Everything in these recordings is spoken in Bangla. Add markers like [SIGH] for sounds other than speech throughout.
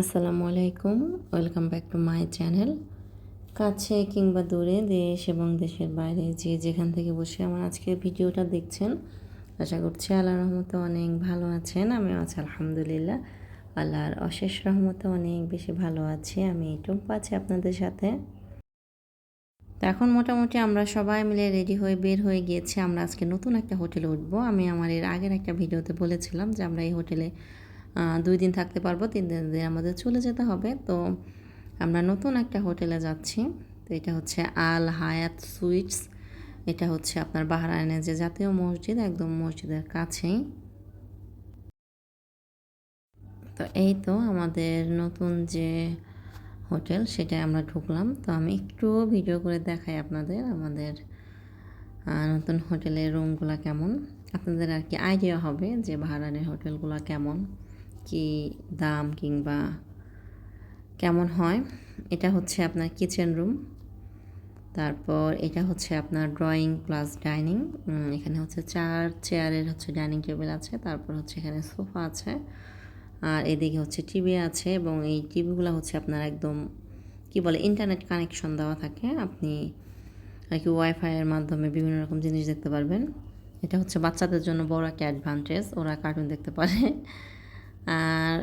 আসসালামু আলাইকুম, welcome back to my channel. কাছে কিংবা দূরে দেশ এবং দেশের বাইরে যে যেখান থেকে বসে আমার আজকের ভিডিওটা দেখছেন, আশা করছি আল্লাহ রহমতে অনেক ভালো আছেন। আমি আছি, আলহামদুলিল্লাহ। আল্লাহর অশেষ রহমতে অনেক বেশি ভালো আছি, আমি টুম্পা আছি আপনাদের সাথে। এখন মোটামুটি আমরা সবাই মিলে রেডি হয়ে বের হয়ে গিয়েছি। আমরা আজকে নতুন একটা হোটেলে উঠবো। আমি আমার এর আগের একটা ভিডিওতে বলেছিলাম যে আমরা এই হোটেলে দুই দিন থাকতে পারব, তিন দিন দিন আমাদের চলে যেতে হবে। তো আমরা নতুন একটা হোটেলে যাচ্ছি। তো এটা হচ্ছে আল হায়াত সুইটস। এটা হচ্ছে আপনার বাহরাইনের যে জাতীয় মসজিদ, একদম মসজিদের কাছেই। তো এই তো আমাদের নতুন যে হোটেল, সেটায় আমরা ঢুকলাম। তো আমি একটু ভিডিও করে দেখাই আপনাদের আমাদের নতুন হোটেলের রুমগুলো কেমন। আপনাদের আর কি আইডিয়া হবে যে ভাড়ানের হোটেলগুলো কেমন। কি দাম কিংবা কেমন হয়, এটা হচ্ছে আপনার কিচেন রুম তারপর এটা হচ্ছে আপনার ড্রয়িং প্লাস ডাইনিং এখানে হচ্ছে চার চেয়ারের হচ্ছে ডাইনিং টেবিল আছে, তারপর হচ্ছে এখানে সোফা আছে। আর এদিকে হচ্ছে টিভি আছে এবং এই টিভিগুলো হচ্ছে আপনার একদম কি বলে ইন্টারনেট কানেকশন দেওয়া থাকে। আপনি আর কি ওয়াইফাইয়ের মাধ্যমে বিভিন্ন রকম জিনিস দেখতে পারবেন। এটা হচ্ছে বাচ্চাদের জন্য বড় একটা অ্যাডভান্টেজ ওরা কার্টুন দেখতে পারে। আর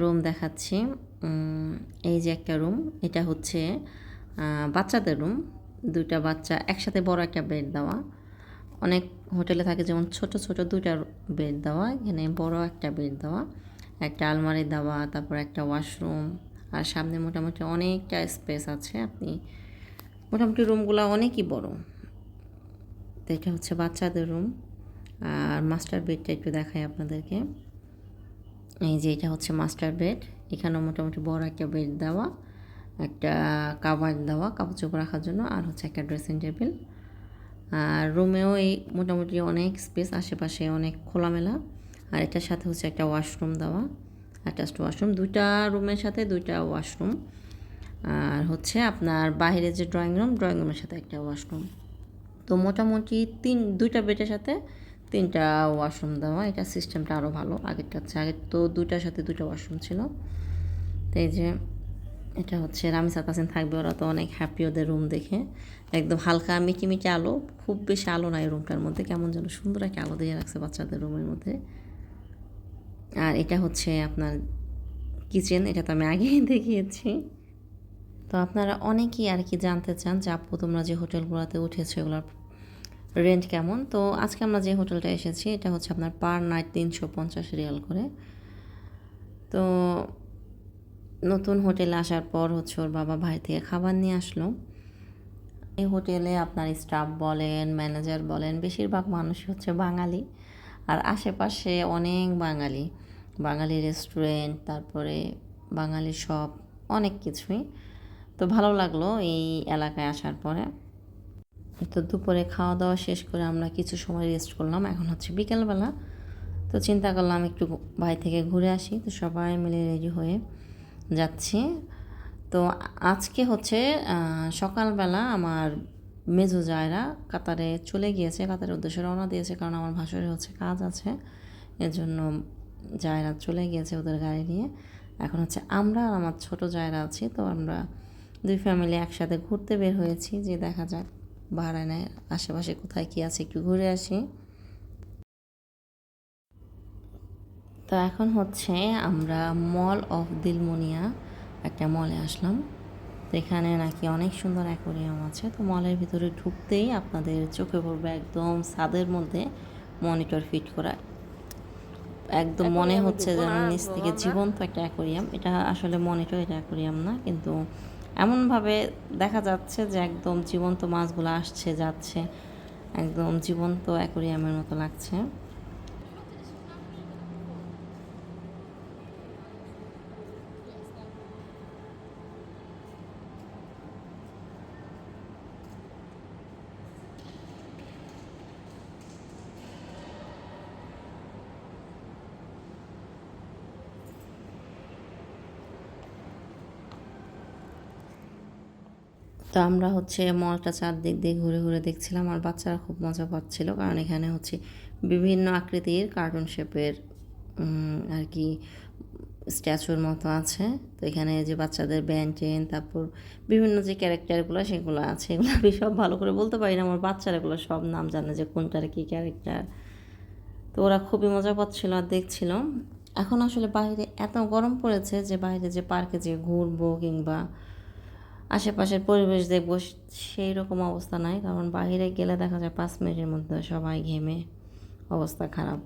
রুম দেখাচ্ছি। এই যে একটা রুম, এটা হচ্ছে বাচ্চাদের রুম। দুইটা বাচ্চা একসাথে বড় একটা বেড দেওয়া। অনেক হোটেলে থাকে যেমন ছোট ছোট দুইটা বেড দেওয়া, এখানে বড় একটা বেড দেওয়া। একটা আলমারি দেওয়া, তারপর একটা ওয়াশরুম আর সামনে মোটামুটি অনেকটা স্পেস আছে। আপনি মোটামুটি রুমগুলো অনেকই বড়। তো এটা হচ্ছে বাচ্চাদের রুম আর মাস্টার বেডটা একটু দেখাই আপনাদেরকে। এই যে এটা হচ্ছে মাস্টার বেড। এখানেও মোটামুটি বড় একটা বেড দেওয়া, একটা কাভার দেওয়া কাপড় চোপড় রাখার জন্য, আর হচ্ছে একটা ড্রেসিং টেবিল। আর রুমেও এই মোটামুটি অনেক স্পেস, আশেপাশে অনেক খোলামেলা। আর এটার সাথে হচ্ছে একটা ওয়াশরুম দেওয়া অ্যাটাচড ওয়াশরুম। দুইটা রুমের সাথে দুইটা ওয়াশরুম। আর হচ্ছে আপনার বাইরে যে ড্রয়িং রুম, ড্রয়িং রুমের সাথে একটা ওয়াশরুম। তো মোটামুটি তিন, দুইটা বেডের সাথে তিনটা ওয়াশরুম দেওয়া, এটা সিস্টেমটা আরও ভালো। আগেরটা হচ্ছে, আগের তো দুইটার সাথে দুইটা ওয়াশরুম ছিল। তো এই যে, এটা হচ্ছে রামিসা কাসিন থাকবে, ওরা তো অনেক হ্যাপি ওদের রুম দেখে। একদম হালকা মিটি মিটি আলো, খুব বেশি আলো নাই রুমটার মধ্যে, কেমন যেন সুন্দর একটা আলো দিয়ে রাখছে বাচ্চাদের রুমের মধ্যে। আর এটা হচ্ছে আপনার কিচেন এটা তো আমি আগেই [LAUGHS] দেখিয়েছি। তো আপনারা অনেকেই আর কি জানতে চান যে, আপু, তোমরা যে হোটেলগুলোতে উঠেছো, এগুলোর রেন্ট কেমন? তো আজকে আমরা যে হোটেলটা এসেছি, এটা হচ্ছে আপনার পার নাইট তিনশো পঞ্চাশ রিয়াল করে। তো নতুন হোটেলে আসার পর হচ্ছে ওর বাবা ভাই থেকে খাবার নিয়ে আসলো। এই হোটেলে আপনার স্টাফ বলেন ম্যানেজার বলেন, বেশিরভাগ মানুষই হচ্ছে বাঙালি। আর আশেপাশে অনেক বাঙালি। বাঙালি রেস্টুরেন্ট তারপরে বাঙালি শপ অনেক কিছুই। তো ভালো লাগল এই এলাকায় আসার পরে। তো দুপুরে খাওয়া দাওয়া শেষ করে আমরা কিছু সময় রেস্ট করলাম। এখন হচ্ছে বিকেলবেলা। তো চিন্তা করলাম একটু বাড়ি থেকে ঘুরে আসি। তো সবাই মিলে রেডি হয়ে যাচ্ছি। তো আজকে হচ্ছে সকালবেলা আমার মেজো জায়রা কাতারে চলে গিয়েছে। কাতারের উদ্দেশ্যে রওনা দিয়েছে কারণ আমার ভাসুরের হচ্ছে কাজ আছে। এজন্য জায়রা চলে গিয়েছে ওদের গাড়ি নিয়ে। এখন হচ্ছে আমরা আর আমার ছোট জায়রা আছি। তো আমরা দুই ফ্যামিলি একসাথে ঘুরতে বের হয়েছি। যে দেখা যাক বাহারাইনের আশেপাশে কোথায় কী আছে একটু ঘুরে আসি। তো এখন হচ্ছে আমরা মল অফ দিলমুনিয়া একটা মলে আসলাম। তো এখানে নাকি অনেক সুন্দর অ্যাকোরিয়াম আছে। তো মলের ভিতরে ঢুকতেই আপনাদের চোখে পড়বে একদম ছাদের মধ্যে মনিটর ফিট করা। একদম মনে হচ্ছে যেন নিচ থেকে জীবন্ত একটা অ্যাকোরিয়াম। এটা আসলে মনিটর এটা অ্যাকোরিয়াম না কিন্তু এমনভাবে দেখা যাচ্ছে যে একদম জীবন্ত মাছগুলো আসছে যাচ্ছে। একদম জীবন্ত অ্যাকোরিয়ামের মতো লাগছে। তো আমরা হচ্ছে মলটা চারদিক দিয়ে ঘুরে ঘুরে দেখছিলাম আর বাচ্চারা খুব মজা পাচ্ছিল। কারণ এখানে হচ্ছে বিভিন্ন আকৃতির কার্টুন শেপের আর কি স্ট্যাচুর মতো আছে। তো এখানে যে বাচ্চাদের ব্যান্টেন তারপর বিভিন্ন যে ক্যারেক্টারগুলো সেগুলো আছে। এগুলো আমি সব ভালো করে বলতে পারি না। আমার বাচ্চারাগুলো সব নাম জানে যে কোনটার কী ক্যারেক্টার তো ওরা খুবই মজা পাচ্ছিল আর দেখছিল। এখন আসলে বাইরে এত গরম পড়েছে যে বাইরে যে পার্কে যে ঘুরবো কিংবা আশেপাশের পরিবেশ দেখব, সেই রকম অবস্থা নাই। কারণ বাহিরে গেলে দেখা যায় পাঁচ মিনিটের মধ্যে সবাই ঘেমে, অবস্থা খারাপ।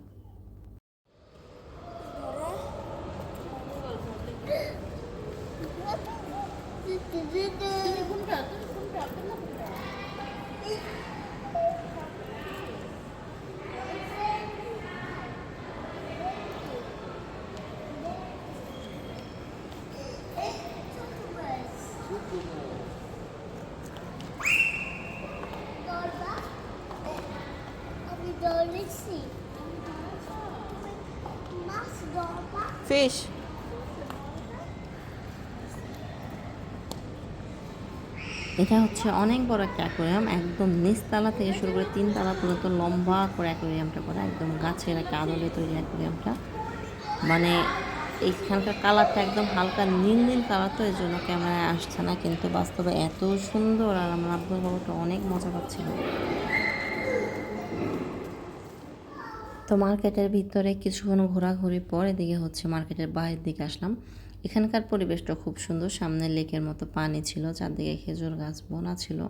ফিশ এটা হচ্ছে অনেক বড় একটা অ্যাকোরিয়াম একদম নিচতলা থেকে শুরু করে তিনতলা পর্যন্ত লম্বা করে অ্যাকোরিয়ামটা করা, একদম গাছের একটা আদলে তৈরি অ্যাকোরিয়ামটা মানে এইখানকার কালারটা একদম হালকা নীল নীল কালার তো এই জন্য ক্যামেরায় আসছে না, কিন্তু বাস্তবে এত সুন্দর আর আমার আব্বুর বাবুটা অনেক মজা পাচ্ছিল। তো মার্কেটের ভিতরে কিছুক্ষণ ঘোরাঘুরি পর এদিকে হচ্ছে মার্কেটের বাইরের দিকে আসলাম। এখানকার পরিবেশটা খুব সুন্দর, সামনে লেকের মতো পানি ছিল, চারদিকে খেজুর গাছ, বোনা ছিল।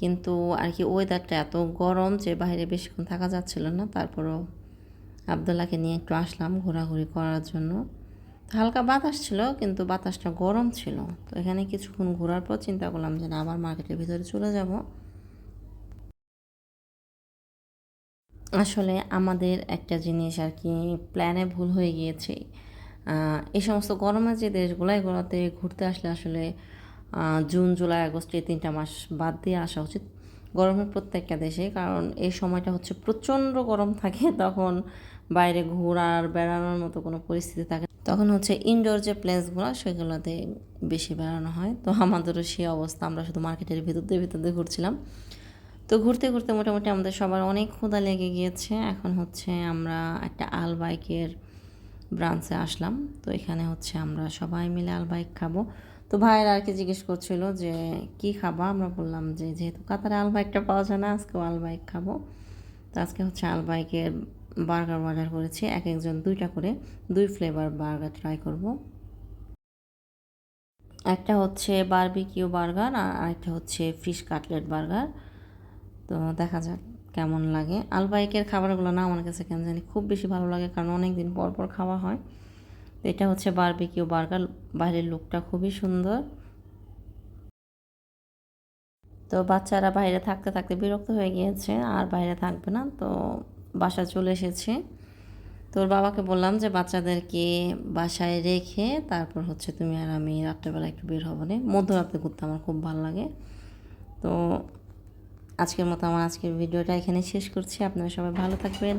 কিন্তু আর কি ওয়েদারটা এত গরম যে বাইরে বেশিক্ষণ থাকা যাচ্ছিল না। তারপরও আবদুল্লাহকে নিয়ে একটু আসলাম ঘোরাঘুরি করার জন্য। হালকা বাতাস ছিল, কিন্তু বাতাসটা গরম ছিল। তো এখানে কিছুক্ষণ ঘোরার পর চিন্তা করলাম যে না, আবার মার্কেটের ভিতরে চলে যাব। আসলে আমাদের একটা জিনিস আর কি প্ল্যানে ভুল হয়ে গিয়েছে। এই সমস্ত গরমের যে দেশগুলো এগুলোতে ঘুরতে আসলে আসলে জুন, জুলাই, আগস্ট এই তিনটা মাস বাদ দিয়ে আসা উচিত গরমের প্রত্যেকটা দেশে। কারণ এই সময়টা হচ্ছে প্রচণ্ড গরম থাকে, [LAUGHS] তখন বাইরে ঘোরার, বেড়ানোর মতো কোনো পরিস্থিতি থাকে তখন হচ্ছে ইনডোর যে প্লেসগুলো সেগুলোতে বেশি বেড়ানো হয়। তো আমাদেরও সেই অবস্থা, আমরা শুধু মার্কেটের ভিতর দিয়ে ভিতর দিয়ে ঘুরছিলাম। তো ঘুরতে ঘুরতে মোটামুটি আমাদের সবার অনেক ক্ষুধা লেগে গিয়েছে। এখন হচ্ছে আমরা একটা আল বাইকের ব্রাঞ্চে আসলাম। তো এখানে হচ্ছে আমরা সবাই মিলে আল বাইক খাব। তো ভাইয়ের আর কি জিজ্ঞেস করছিল যে, কি খাবা? আমরা বললাম যে, যেহেতু কাতারে আল বাইকটা পাওয়া যায় না, আজকেও আল বাইক খাব। তো আজকে হচ্ছে আল বাইকের বার্গার অর্ডার করেছি। এক একজন দুইটা করে দুই ফ্লেভার বার্গার ট্রাই করব। একটা হচ্ছে বারবিকিউ বার্গার আর একটা হচ্ছে ফিশ কাটলেট বার্গার। তো দেখা যাক কেমন লাগে। আলবাইকের খাবারগুলো না আমার কাছে কেন জানি খুব বেশি ভালো লাগে, কারণ অনেক দিন পর পর খাওয়া হয়। তো এটা হচ্ছে বারবিকিউ বার্গার বাইরের লুকটা খুবই সুন্দর। তো বাচ্চারা বাইরে থাকতে থাকতে বিরক্ত হয়ে গিয়েছে, আর বাইরে থাকবে না, তো বাসা চলে এসেছে। তো ওর বাবাকে বললাম যে, বাচ্চাদেরকে বাসায় রেখে তারপর হচ্ছে তুমি আর আমি রাত্রেবেলা একটু বের হব না। মধ্যরাতে ঘুরতে আমার খুব ভালো লাগে। তো আজকের মতো আমার আজকের ভিডিওটা এখানে শেষ করছি। আপনারা সবাই ভালো থাকবেন।